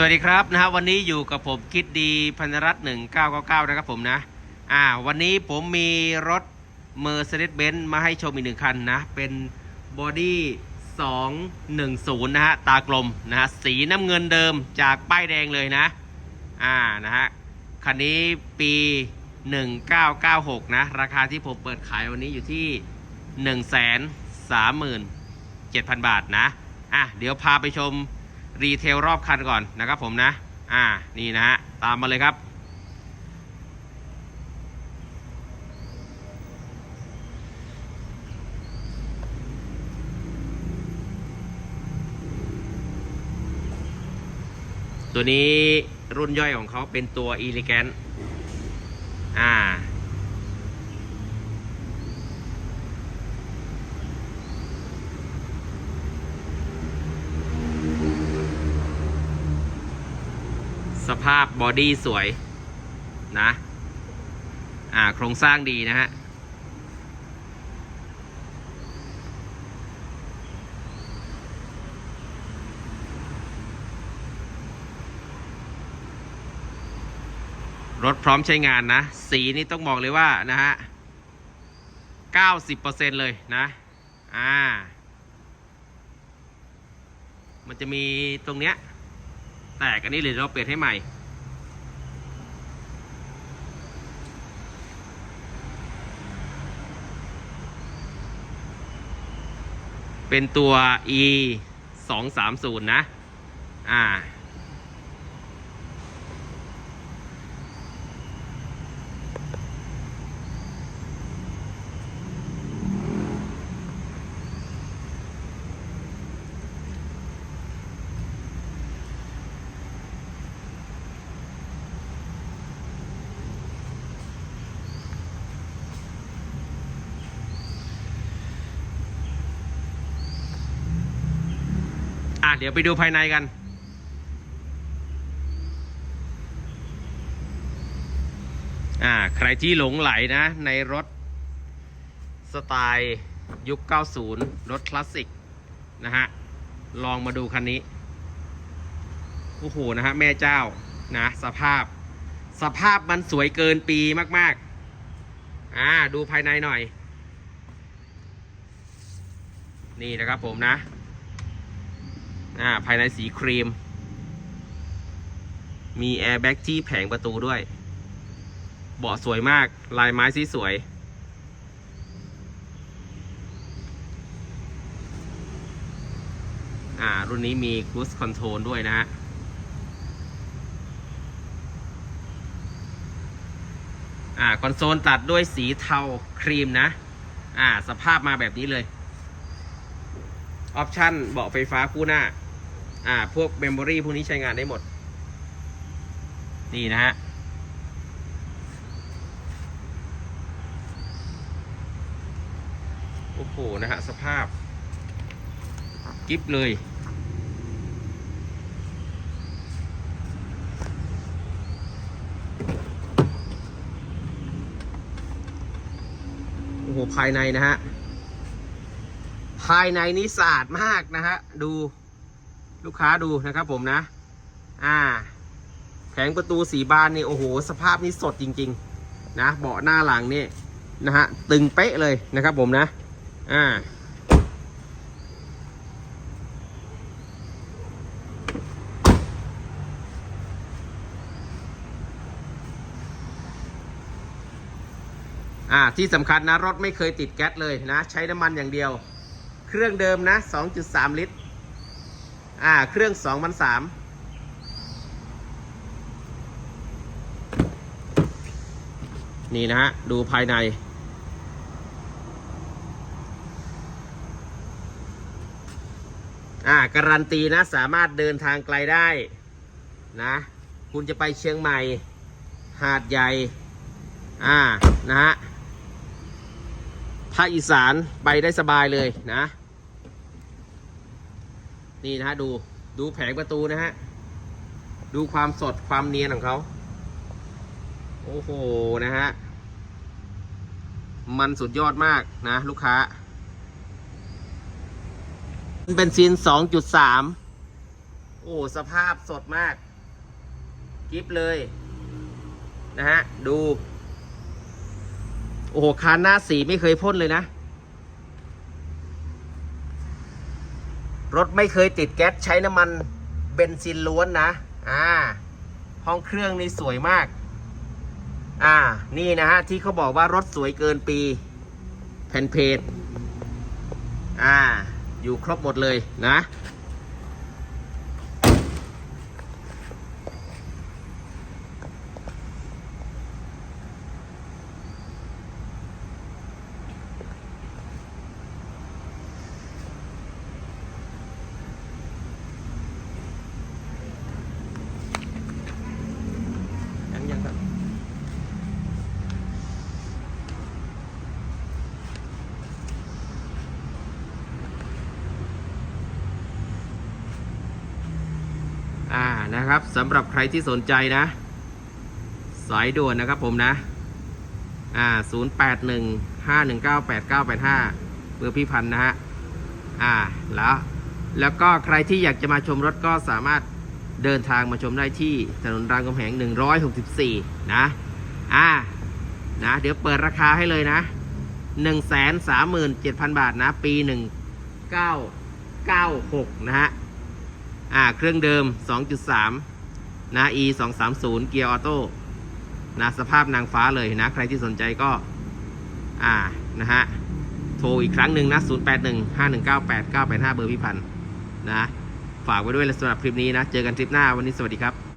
สวัสดีครับนะฮะวันนี้อยู่กับผมคิดดีพันธรัตน์หนึ่งเก้าเก้าเก้านะครับผมนะอ่าวันนี้ผมมีรถ Mercedes-Benz มาให้ชมอีกหนึ่งคันนะ เป็นบอดี้210นะฮะตากลมนะฮะสีน้ำเงินเดิมจากป้ายแดงเลยนะอ่านะฮะคันนี้ปี1996นะ ราคาที่ผมเปิดขายวันนี้อยู่ที่137,000บาทนะอะเดี๋ยวพาไปชม รีเทลรอบคันก่อนนะครับผมนะ อ่า นี่นะฮะ ตามมาเลยครับ ตัวนี้รุ่นย่อยของเขาเป็นตัว e l e g a n t อ่า สภาพบอดี้สวยนะ อ่า โครงสร้างดีนะฮะ รถพร้อมใช้งานนะ สีนี่ต้องบอกเลยว่านะฮะ 90%เลยนะ อ่า มันจะมีตรงเนี้ย แตกอันนี้เลยเราเปลี่ยนให้ใหม่ เป็นตัว e 2 3 0นะ อ่า อะเดี๋ยวไปดูภายในกัน อ่าใครที่หลงไหลนะ ในรถสไตล์ยุค 90 รถคลาสสิกนะฮะ ลองมาดูคันนี้ โอ้โห นะฮะ แม่เจ้า นะ สภาพ สภาพมันสวยเกินปีมาก ๆ อ่า ดูภายในหน่อย นี่นะครับผมนะ อ่าภายในสีครีม มีแอร์แบ็กที่แผงประตูด้วย เบาะสวยมาก ลายไม้สีสวย อ่า รุ่นนี้มีค u ู e คอนโทรลด้วยนะฮะอ่า คอนโซลตัดด้วยสีเทาครีมนะ อ่า สภาพมาแบบนี้เลย ออปชั่นเบาะไฟฟ้าคู่หน้า อ่า พวกเมมโมรีพวกนี้ใช้งานได้หมด นี่นะฮะ โอ้โห นะฮะ สภาพ กิฟเลย โอ้โห ภายในนะฮะ ภายในนี้สะอาดมากนะฮะ ดู ลูกค้าดูนะครับผมนะ อ่า แผงประตูสีบานนี่โอ้โห สภาพนี้สดจริง ๆ นะ เบาะหน้าหลังนี่นะฮะ ตึงเป๊ะเลยนะครับผมนะ อ่า อ่า ที่สำคัญนะ รถไม่เคยติดแก๊สเลยนะ ใช้น้ำมันอย่างเดียว เครื่องเดิมนะ 2.3 ลิตร อ่า เครื่อง2,003นี่นะฮะ ดูภายใน อ่า การันตีนะ สามารถเดินทางไกลได้นะ คุณจะไปเชียงใหม่ หาดใหญ่ อ่า นะฮะภาคอีสานไปได้สบายเลยนะ นี่นะฮะดูดูแผงประตูนะฮะ ดูความสดความเนียนของเขา โอ้โหนะฮะ มันสุดยอดมากนะ ลูกค้า เป็นซีน2.3โอ้ สภาพสดมาก กิฟเลย นะฮะ ดู โอ้โห คานหน้าสีไม่เคยพ่นเลยนะ รถไม่เคยติดแก๊สใช้น้ำมันเบนซินล้วนนะอ่าห้องเครื่องนี่สวยมาก อ่า นี่นะฮะ ที่เขาบอกว่ารถสวยเกินปีแผ่นเพจอ่า อยู่ครบหมดเลยนะ อ่านะครับสำหรับใครที่สนใจนะ สายด่วนนะครับผมนะอ่า0 8 1 5 1 9 8 9 8 5เบอร์พี่พันธ์นะฮะอ่าแล้วแล้วก็ใครที่อยากจะมาชมรถก็สามารถเดินทางมาชมได้ที่ถนนรามคำแหง 164 นะ อ่า นะ เดี๋ยวเปิดราคาให้เลยนะ 137,000 บาทนะ ปี 1996 นะฮะ อ่าเครื่องเดิม 2.3 นะ e 230เกียร์ออโต้นะสภาพนางฟ้าเลยนะ ใครที่สนใจก็ อ่า นะฮะ โทรอีกครั้งหนึ่งนะ 081 5198 985 เบอร์พี่พันธ์นะ ฝากไว้ด้วยสำหรับคลิปนี้นะ เจอกันคลิปหน้าวันนี้สวัสดีครับ